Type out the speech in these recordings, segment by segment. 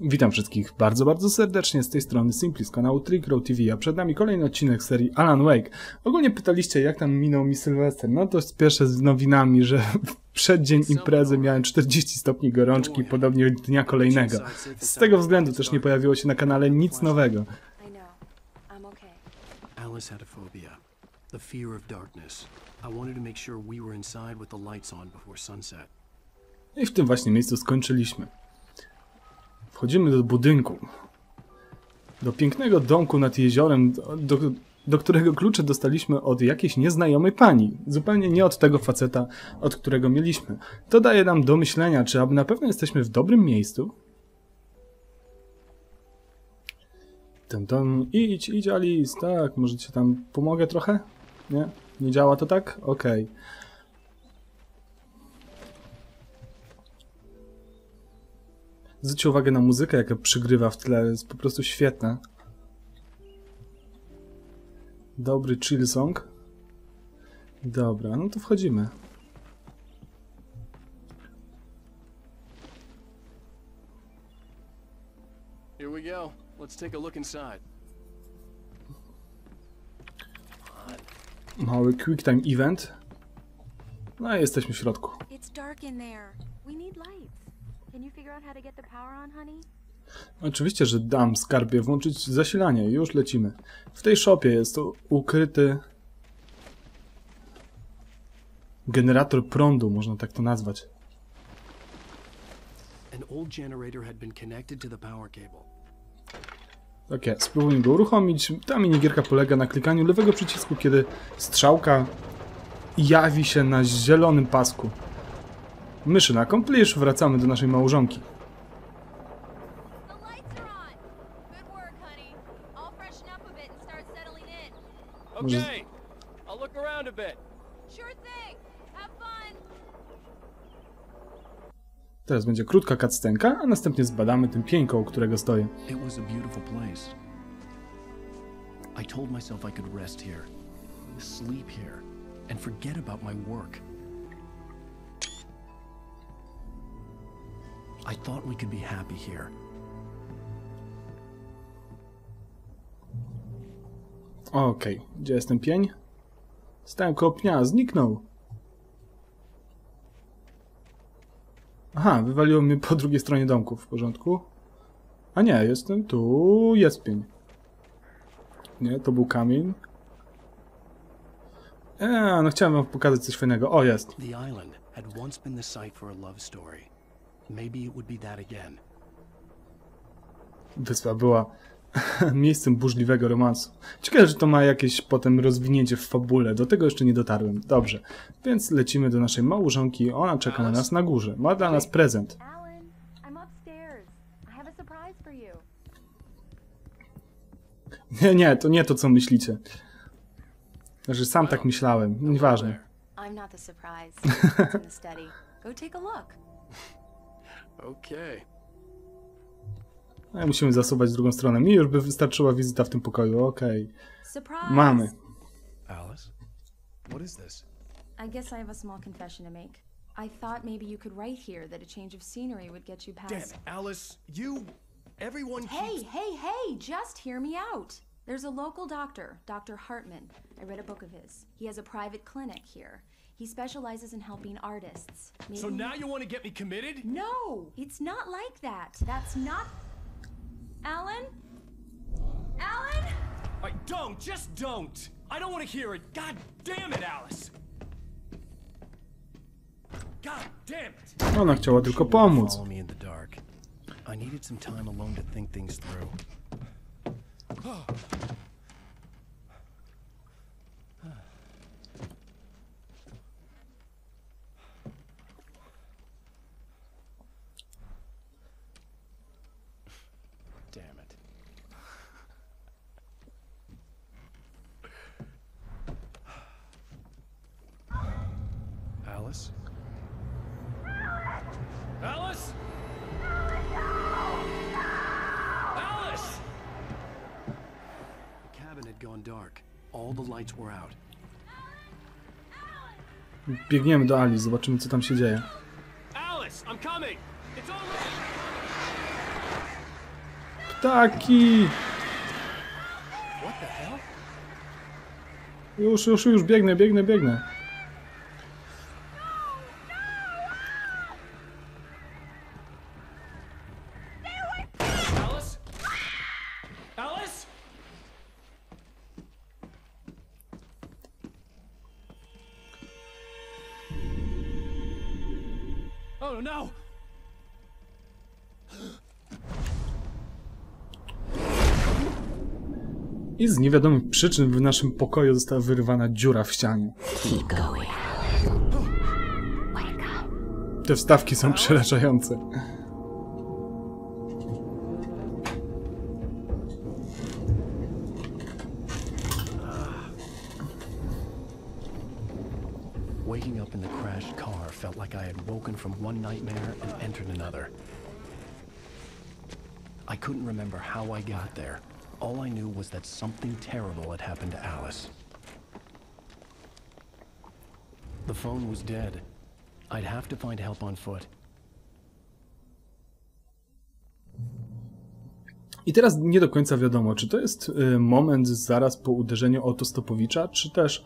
Witam wszystkich bardzo, bardzo serdecznie z tej strony Simpli z kanału Trickrow TV, a przed nami kolejny odcinek serii Alan Wake. Ogólnie pytaliście, jak tam minął mi Sylwester. No to spieszę z nowinami, że w przeddzień imprezy miałem 40 stopni gorączki, podobnie dnia kolejnego. Z tego względu też nie pojawiło się na kanale nic nowego. I know. I'm okay. Alice had a phobia, the fear of darkness. I wanted to make sure we were inside with the lights on before sunset. I w tym właśnie miejscu skończyliśmy. Wchodzimy do budynku. Do pięknego domku nad jeziorem, do, do, którego klucze dostaliśmy od jakiejś nieznajomej pani. Zupełnie nie od tego faceta, od którego mieliśmy. To daje nam do myślenia, czy aby na pewno jesteśmy w dobrym miejscu? Ten, ten, idź, idź Alice, tak, może ci tam pomogę trochę? Nie? Nie działa to tak? Okej. Zwróćcie uwagę na muzykę, jaka przygrywa w tle, jest po prostu świetna. Dobry chill song. Dobra, no to wchodzimy. Here we go. Let's take a look inside. Mały quick time event. No i jesteśmy w środku. It's dark in there. We need lights. Oczywiście, że dam skarbie włączyć zasilanie. Już lecimy. W tej shopie jest ukryty generator prądu, można tak to nazwać. An old generator had been connected to the power cable. Tak jest, spróbujmy go uruchomić. Ta minigierka polega na klikaniu lewego przycisku, kiedy strzałka jawi się na zielonym pasku. Myszy na accomplish, wracamy do naszej małżonki. Teraz będzie krótka cutscenka, a następnie zbadamy ten pieńko, u którego stoję. It was a beautiful place. I told myself I could rest here, sleep here, and forget about my work. I thought we could be happy here. Okej, gdzie jest ten pień? Stałem koło pnia, zniknął. Aha, wywaliło mnie po drugiej stronie domku, w porządku. A nie, jestem tu, jest pień. Nie, to był kamień. Eee, no chciałem wam pokazać coś fajnego. O, jest. The island had once been the site for a love story. Maybe it would be that again. Wyspa była miejscem burzliwego romansu. Ciekawe, że to ma jakieś potem rozwinięcie w fabule. Do tego jeszcze nie dotarłem. Dobrze. Więc lecimy do naszej małżonki. Ona czeka na nas na górze. Ma dla nas prezent. Nie, nie, to nie to, co myślicie. Znaczy, sam tak myślałem. Nieważne. I'm not the surprise. It's in the study. Go take a look. Okay. No, musimy zasuwać w drugą stronę. Mi już by wystarczyła wizyta w tym pokoju. Okej. Surprise! Mamy. Alice, what is this? I guess I have a small confession to make. I thought maybe you could write here that a change of scenery would get you Damn past. it, Alice, you. Everyone Hey, keeps. hey, hey, just hear me out. There's a local doctor, Dr. Hartman. I read a book of his. He has a private clinic here. He specializes in helping artists. Maybe So now you want to get me committed? No, it's not like that. That's not. Alan? Alan? I don't, just don't. I don't want to hear it. God damn it, Alice. God damn it. Ona chciała tylko pomóc. Follow me in the dark. I needed some time alone to think things through. Oh. Biegniemy do Ali, zobaczymy, co tam się dzieje. Alice! Ptaki! Już, już, już, biegnę, biegnę, biegnę. I z niewiadomych przyczyn w naszym pokoju została wyrwana dziura w ścianie. Te wstawki są przerażające. Waking up in the crashed car felt like I had woken from one nightmare and entered another. I couldn't remember how I got there. All I knew was that something terrible had happened to Alice. The phone was dead. I'd have to find help on foot. I teraz nie do końca wiadomo, czy to jest y, moment zaraz po uderzeniu autostopowicza, czy też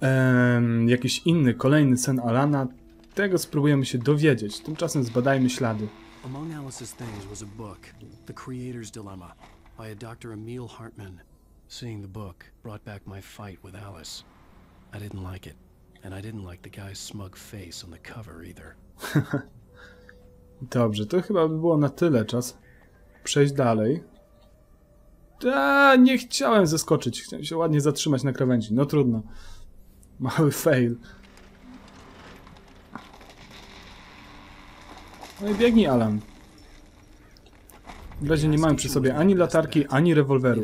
em, jakiś inny, kolejny sen Alana. Tego spróbujemy się dowiedzieć. Tymczasem zbadajmy ślady. Among Alice's things was a book, The Creator's Dilemma, by a Dr. Emil Hartman. Seeing the book brought back my fight with Alice. I didn't like it, and I didn't like the guy's smug face on the cover either. Dobrze, to chyba by było na tyle. Czas przejść dalej. A, nie chciałem zeskoczyć. Chciałem się ładnie zatrzymać na krawędzi. No trudno. Mały fail. No i biegnij, Alan. W razie nie mamy przy sobie ani latarki, ani rewolweru.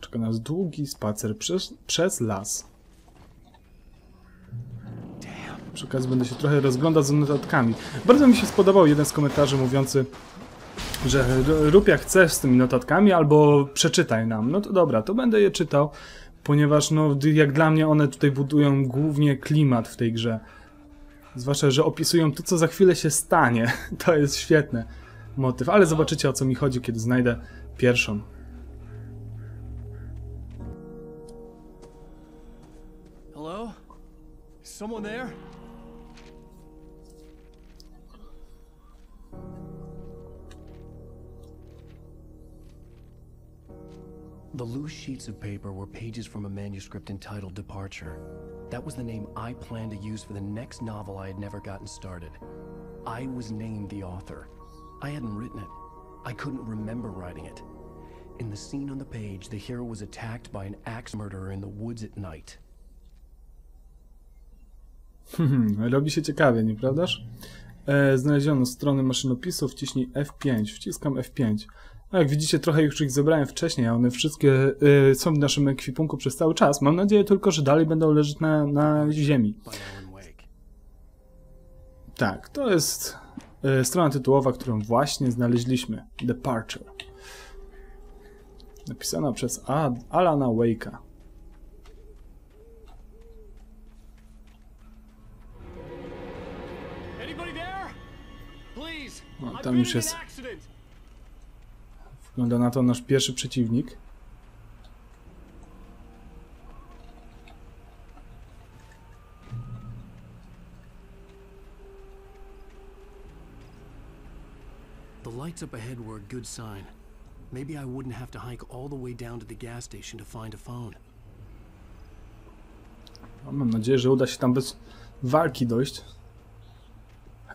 Czeka nas długi spacer przez, przez las. Przy okazji będę się trochę rozglądał za notatkami. Bardzo mi się spodobał jeden z komentarzy mówiący, że rób jak chcesz z tymi notatkami, albo przeczytaj nam. No to dobra, to będę je czytał, ponieważ no, jak dla mnie one tutaj budują głównie klimat w tej grze. Zwłaszcza, że opisują to, co za chwilę się stanie. To jest świetny motyw, ale zobaczycie o co mi chodzi, kiedy znajdę pierwszą. Hello? Someone there? The loose sheets of paper were pages from a manuscript entitled Departure. That was the name I planned to use for the next novel I had never gotten started. I was named the author. I hadn't written it. I couldn't remember writing it. In the scene on the page, the hero was attacked by an axe murderer in the woods at night. Hmm, robi się ciekawie, nieprawdaż? E, znaleziono strony maszynopisu, wciśnij F5, wciskam F5. A jak widzicie, trochę już ich zebrałem wcześniej, a one wszystkie e, są w naszym ekwipunku przez cały czas. Mam nadzieję tylko, że dalej będą leżeć na, na ziemi. Tak, to jest e, strona tytułowa, którą właśnie znaleźliśmy. Departure. Napisana przez A Alana Wake'a. Please. No, tam już jest. Wygląda na to nasz pierwszy przeciwnik. The lights up ahead were a good sign. Maybe I wouldn't have to hike all the way down to the gas station to find a phone. No, mam nadzieję, że uda się tam bez walki dojść.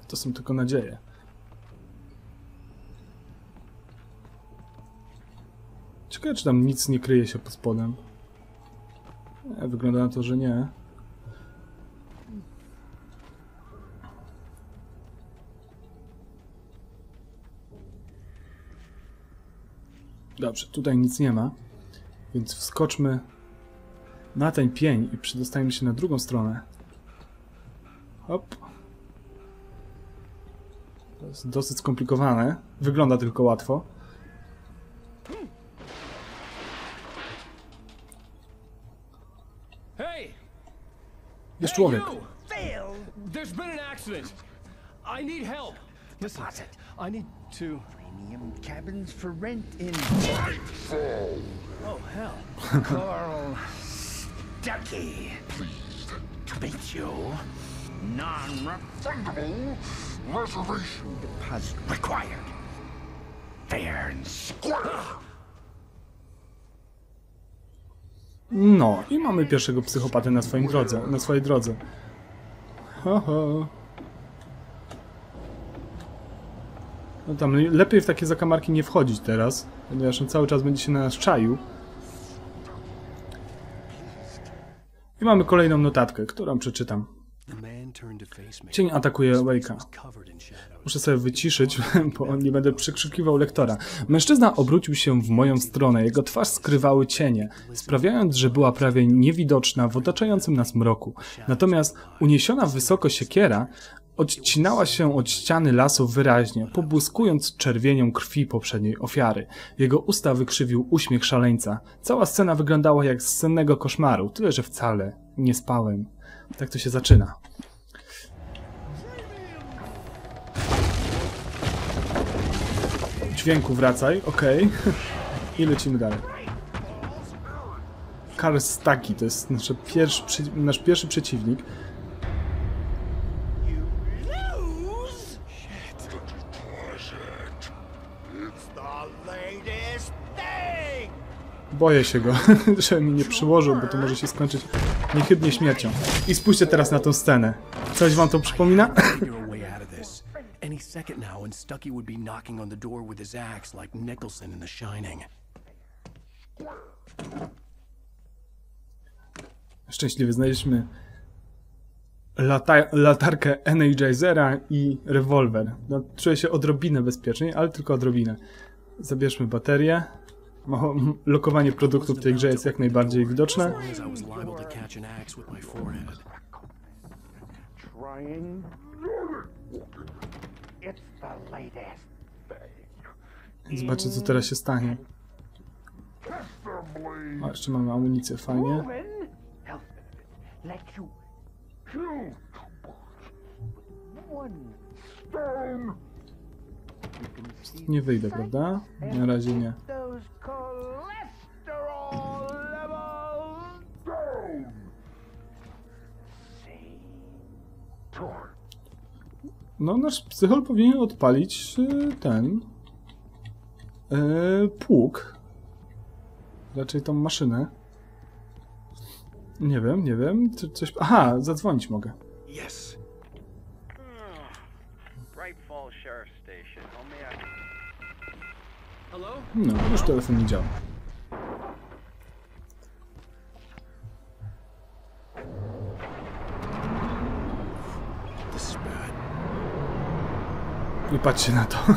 To są tylko nadzieje. Ciekawe, czy tam nic nie kryje się pod spodem. Nie, wygląda na to, że nie. Dobrze, tutaj nic nie ma. Więc wskoczmy na ten pień i przedostajemy się na drugą stronę. Hop. To jest dosyć skomplikowane. Wygląda tylko łatwo. Hey! Jest człowiek. You! There's been an accident. I need help. Listen, I need to. Premium cabins for rent in Oh hell. Coral Stucky. Pleased to meet you. Non-refundable reservation deposit required. Fair and square. No, i mamy pierwszego psychopatę na swoim drodze, na swojej drodze. Ho, ho. No tam lepiej w takie zakamarki nie wchodzić teraz, ponieważ on cały czas będzie się na nas czaił. I mamy kolejną notatkę, którą przeczytam. Cień atakuje Wake'a. Muszę sobie wyciszyć, bo nie będę przekrzykiwał lektora. Mężczyzna obrócił się w moją stronę. Jego twarz skrywały cienie, sprawiając, że była prawie niewidoczna w otaczającym nas mroku. Natomiast uniesiona wysoko siekiera odcinała się od ściany lasu wyraźnie, pobłyskując czerwienią krwi poprzedniej ofiary. Jego usta wykrzywił uśmiech szaleńca. Cała scena wyglądała jak z sennego koszmaru, tyle że wcale nie spałem. Tak to się zaczyna. Dźwięku wracaj, okej. I lecimy dalej. Karl Staki to jest nasz pierwszy, nasz pierwszy przeciwnik. Boję się go, że mi nie przyłożył, bo to może się skończyć niechybnie śmiercią. I spójrzcie teraz na tą scenę. Coś wam to przypomina? Any second now, and Stucky would be knocking on the door with his axe like Nicholson in The Shining. Szczęśliwie znaleźliśmy lata latarkę Energizera i rewolwer. No, czuję się odrobinę bezpieczniej, ale tylko odrobinę. Zabierzmy baterię. Lokowanie produktów w tej grze jest jak najbardziej widoczne. Zobaczcie, co teraz się stanie. A, jeszcze mamy amunicję, fajnie. Nie wyjdę, prawda? Na razie nie. Torn. No, nasz psychol powinien odpalić y, ten... y, pług. Raczej tą maszynę. Nie wiem, nie wiem. Co- Coś... Aha, zadzwonić mogę. Yes. No, już telefon nie działa. Nie patrzcie na to.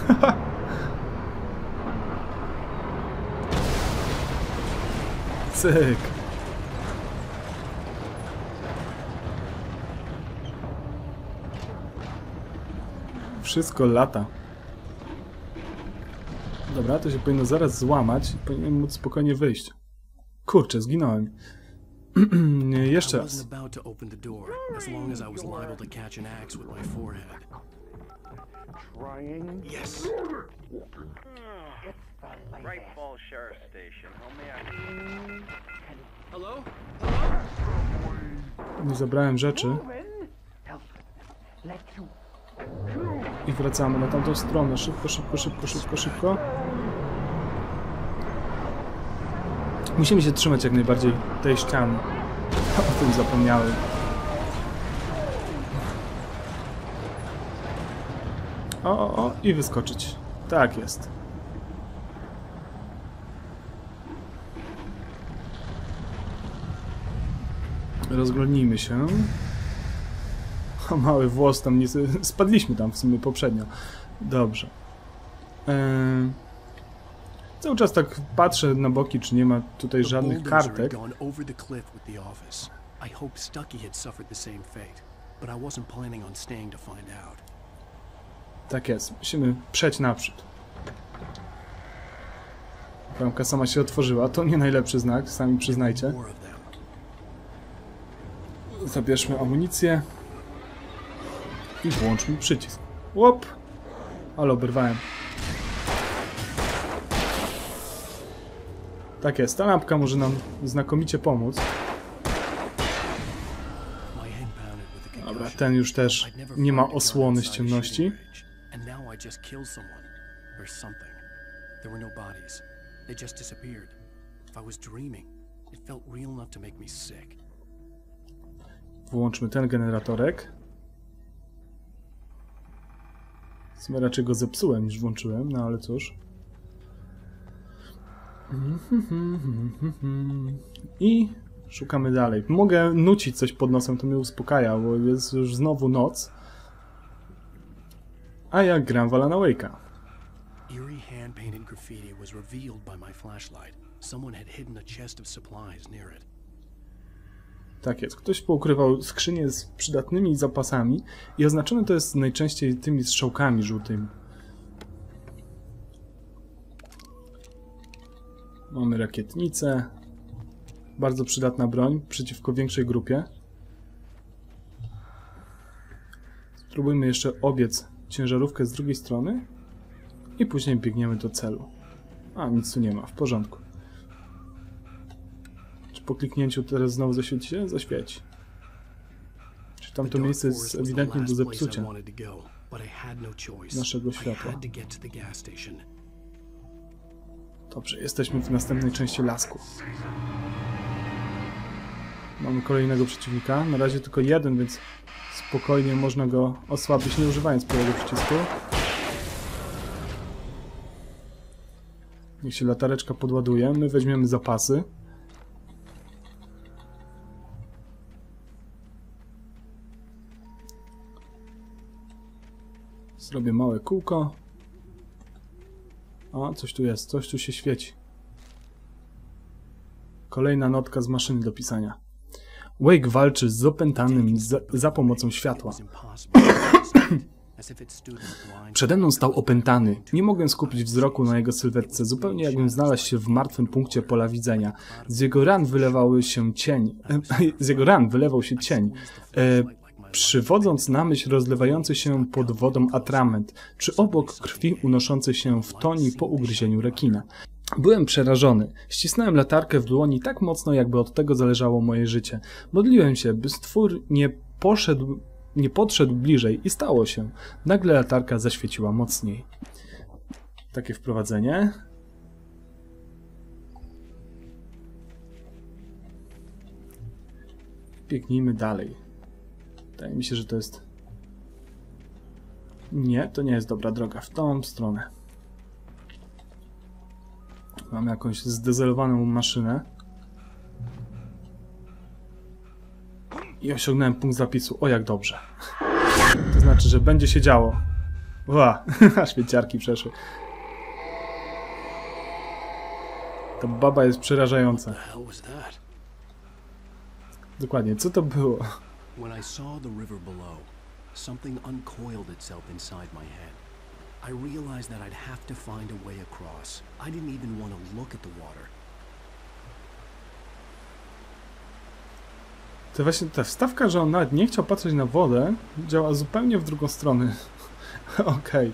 Cyk. Wszystko lata. Dobra, to się powinno zaraz złamać. Powinienem móc spokojnie wyjść. Kurczę, zginąłem. Jeszcze I raz. Yes. Falls Sheriff Station. How may I... Hello? Nie zabrałem rzeczy. I wracamy na tamtą stronę. Szybko, szybko, szybko, szybko, szybko. Musimy się trzymać jak najbardziej tej ściany. O tym zapomniałem. O, o, o, i wyskoczyć. Tak jest. Rozglądnijmy się. O, mały włos tam nie... Spadliśmy tam w sumie poprzednio. Dobrze. Eee, cały czas tak patrzę na boki, czy nie ma tutaj żadnych kartek. I hope Stucky had suffered the same fate, but I wasn't planning on staying to find out. Tak jest. Musimy przejść naprzód. Bramka sama się otworzyła. To nie najlepszy znak, sami przyznajcie. Zabierzmy amunicję. I włączmy przycisk. Łop! Ale oberwałem. Tak jest, ta lampka może nam znakomicie pomóc. Dobra, ten już też nie ma osłony z ciemności. I just killed someone. Or something. There were no bodies. They just disappeared. If I was dreaming, it felt real enough to make me sick. Włączmy ten generatorek. Sumie raczej go zepsułem niż włączyłem, no ale cóż. I szukamy dalej. Mogę nucić coś pod nosem, to mnie uspokaja, bo jest już znowu noc. A ja gram w Alana Wake'a. Eerie hand-painted graffiti was revealed by my flashlight. Someone had hidden a chest of supplies near it. Tak jest. Ktoś poukrywał skrzynię z przydatnymi zapasami i oznaczone to jest najczęściej tymi strzałkami żółtymi. Mamy rakietnicę. Bardzo przydatna broń przeciwko większej grupie. Spróbujmy jeszcze obiec ciężarówkę z drugiej strony i później biegniemy do celu. A, nic tu nie ma. W porządku. Czy po kliknięciu teraz znowu zaświeci się? Zaświeci. Czy tamto miejsce jest ewidentnie do zepsucia. no. Naszego światła. Dobrze, jesteśmy w następnej części lasku. Mamy kolejnego przeciwnika. Na razie tylko jeden, więc spokojnie można go osłabić, nie używając prawego przycisku. Niech się latareczka podładuje. My weźmiemy zapasy. Zrobię małe kółko. O, coś tu jest, coś tu się świeci. Kolejna notka z maszyny do pisania. Wake walczy z opętanym za, za pomocą światła. Przede mną stał opętany. Nie mogłem skupić wzroku na jego sylwetce, zupełnie jakbym znalazł się w martwym punkcie pola widzenia. Z jego ran wylewały się cień. Z jego ran wylewał się cień. E, przywodząc na myśl rozlewający się pod wodą atrament, czy obok krwi unoszący się w toni po ugryzieniu rekina. Byłem przerażony. Ścisnąłem latarkę w dłoni tak mocno, jakby od tego zależało moje życie. Modliłem się, by stwór nie poszedł, nie podszedł bliżej i stało się. Nagle latarka zaświeciła mocniej. Takie wprowadzenie. Biegnijmy dalej. Wydaje mi się, że to jest... Nie, to nie jest dobra droga. W tą stronę. Mamy jakąś zdezelowaną maszynę. I osiągnąłem punkt zapisu. O, jak dobrze. To znaczy, że będzie się działo. Ła, aż świeciarki przeszły. Ta baba jest przerażająca. Dokładnie, co to było? When I saw the river below, something uncoiled itself inside my head. I realized that I'd have to find a way across. I didn't even want to look at the water. To właśnie ta wstawka, że on nawet nie chciał patrzeć na wodę, działa zupełnie w drugą stronę. Okej.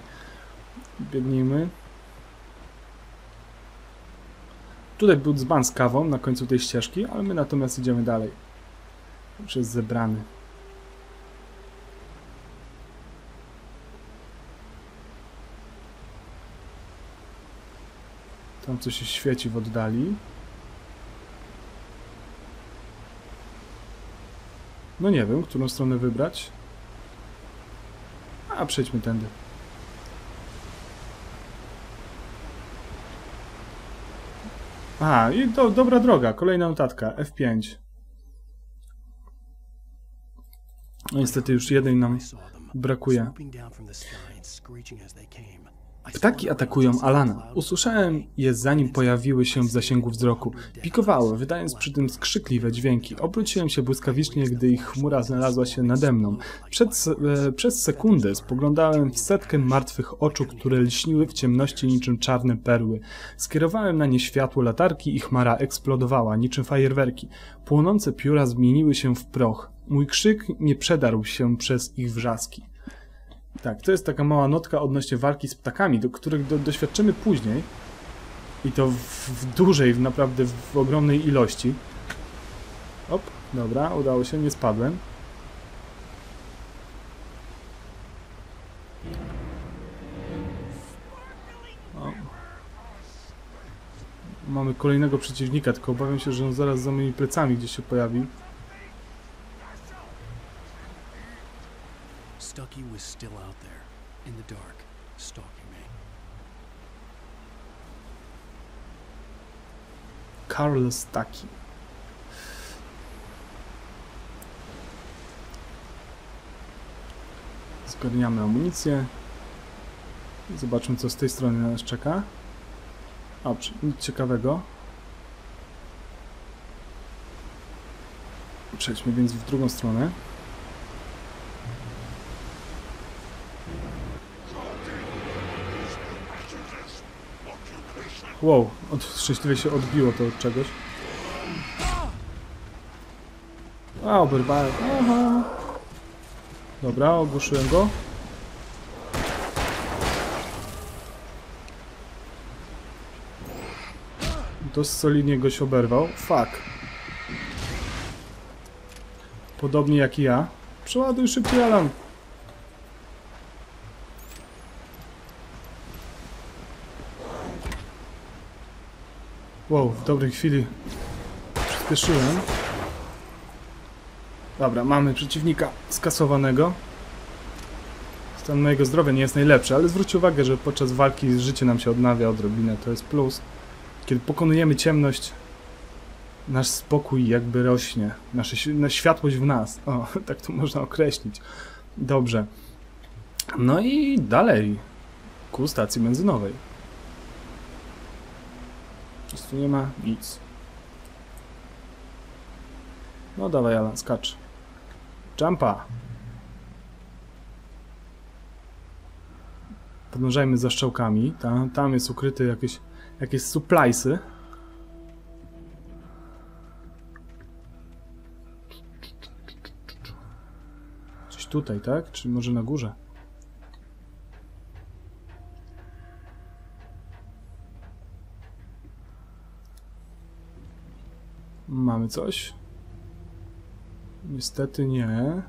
Biegnijmy. Tutaj był dzban z kawą na końcu tej ścieżki, ale my natomiast idziemy dalej. Już jest zebrany. Tam coś się świeci w oddali. No nie wiem, którą stronę wybrać. A, przejdźmy tędy. A, i do, dobra droga, kolejna notatka, F5. No niestety już jednej nam brakuje. Ptaki atakują Alana. Usłyszałem je zanim pojawiły się w zasięgu wzroku. Pikowały, wydając przy tym skrzykliwe dźwięki. Obróciłem się błyskawicznie, gdy ich chmura znalazła się nade mną. Przed, e, przez sekundę spoglądałem w setkę martwych oczu, które lśniły w ciemności niczym czarne perły. Skierowałem na nie światło latarki i chmara eksplodowała, niczym fajerwerki. Płonące pióra zmieniły się w proch. Mój krzyk nie przedarł się przez ich wrzaski. Tak, to jest taka mała notka odnośnie walki z ptakami, do których do, doświadczymy później. I to w, w dużej, w naprawdę w ogromnej ilości. Op, dobra, udało się, nie spadłem. Mamy kolejnego przeciwnika, tylko obawiam się, że on zaraz za moimi plecami gdzieś się pojawi. Stucky was still out there, in the dark, stalking me. Karl Staki. Zgarniamy amunicję. Zobaczmy, co z tej strony na nas czeka. A, nic ciekawego. Przejdźmy więc w drugą stronę. Wow, od, szczęśliwie się odbiło to od czegoś. A, oberwałem. Aha. Dobra, ogłuszyłem go. Dość solidnie goś oberwał. Fuck. Podobnie jak i ja. Przeładuj szybciej, Alan. Wow, w dobrej chwili przyspieszyłem. Dobra, mamy przeciwnika skasowanego. Stan mojego zdrowia nie jest najlepszy, ale zwróć uwagę, że podczas walki życie nam się odnawia odrobinę, to jest plus. Kiedy pokonujemy ciemność, nasz spokój jakby rośnie, nasze, si- na światłość w nas. O, tak to można określić. Dobrze. No i dalej ku stacji benzynowej. Nic tu nie ma? Nic. No dawaj Alan, skacz. Jumpa! Podążajmy za strzałkami. Tam, tam jest ukryte jakieś, jakieś suppliesy. Coś tutaj, tak? Czy może na górze? Mamy coś? Niestety nie.